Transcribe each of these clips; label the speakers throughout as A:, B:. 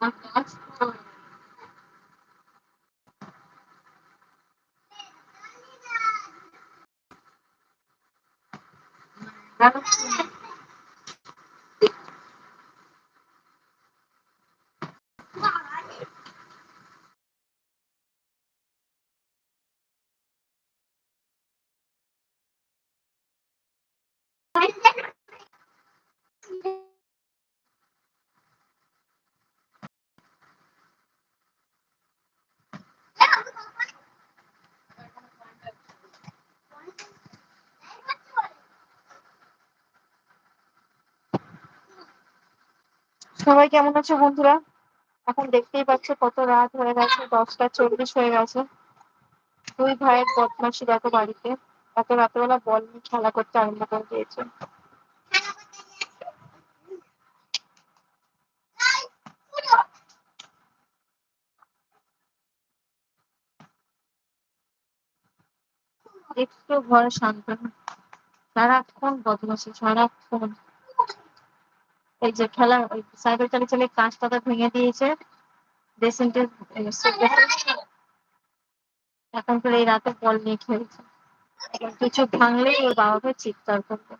A: có có rồi Thank you. সবাই কেমন আছো বন্ধুরা? এখন দেখতেই পাচ্ছ কত রাত হয়ে গেছে, দশটা চল্লিশ হয়ে গেছে। দুই ভাইয়ের বদমাসি দেখো বাড়িতে। এত রাতেবেলা বল নিয়ে খেলা করতে আরম্ভ করে দিয়েছে। একটু ঘরে শান্ত সারাক্ষণ বদমাসি সারাক্ষণ। এই যে খেলা সাইকেল চালিয়ে চালিয়ে কাঁচ পাতা ভেঙে দিয়েছে। এখন করে এই রাতে বল নিয়ে খেলছে। কিছু ভাঙলেই ওর বাবাকে চিৎকার করবে।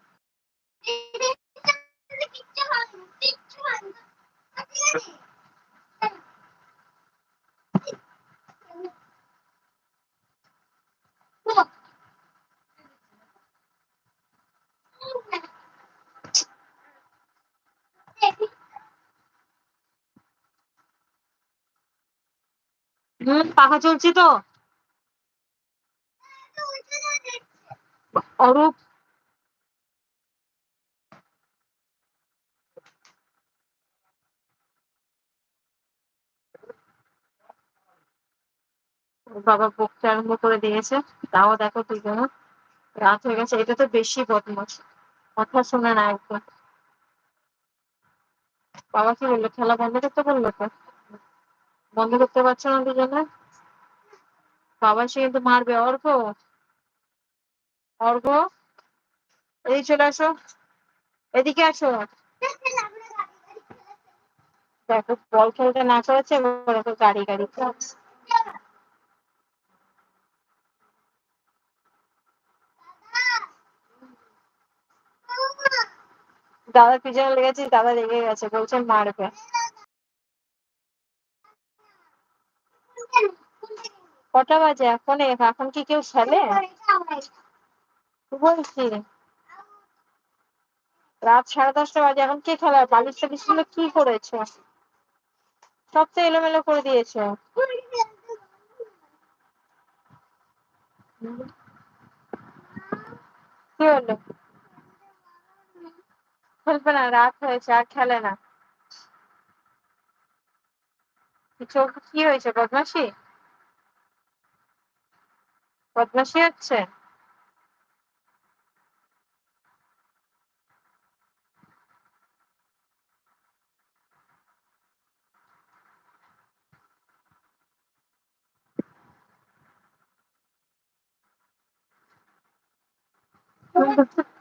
A: পাখা চলছে তো? অরূপ? বাবা বকতে আরম্ভ করে দিয়েছে। তাও দেখো দুজনে। রাত হয়ে গেছে, এটা তো বেশি বদমাস কথা শোনে না একদম। বাবা কি বলল? খেলা বন্ধ করতে বলল তো? বন্ধ করতে পারছ না দুজনে? বাবা সে কিন্তু মারবে, অর্ঘ। অর্ঘ। এই চলে আসো। এদিকে আসো। দেখো, বল খেলতে না করেছে গাড়ি গাড়ি। দাদা পিছনে লেগেছে, দাদা রেগে গেছে, বলছে মারবে। কটা বাজে এখন? এখন কি কেউ খেলে? বলছি। রাত সাড়ে দশটা বাজে, এখন কে খেলা বালিশ টালিশগুলো কি করেছ? সব তো এলোমেলো করে দিয়েছ। কি হলো? খেলবে না রাত হয়েছে আর খেলে না। চোখ কি হয়েছে বদমাসি বদমাসি হচ্ছে?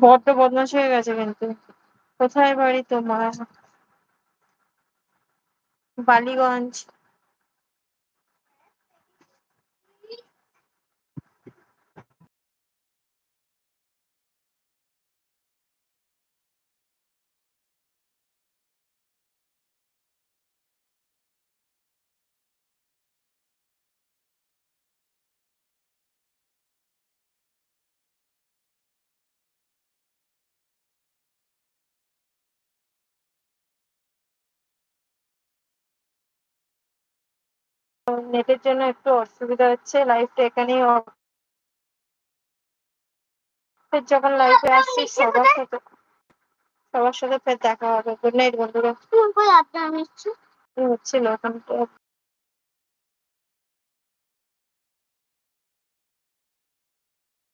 A: বড্ড বদমাস হয়ে গেছে কিন্তু। কোথায় বাড়ি তোমার? বালিগঞ্জ। নেটের জন্য একটু অসুবিধা হচ্ছে। লাইভটা এখানেই যখন লাইভে আসছি সবার সাথে সবার সাথে ফের দেখা হবে। গুড নাইট বন্ধুরা। হচ্ছিল এখন তো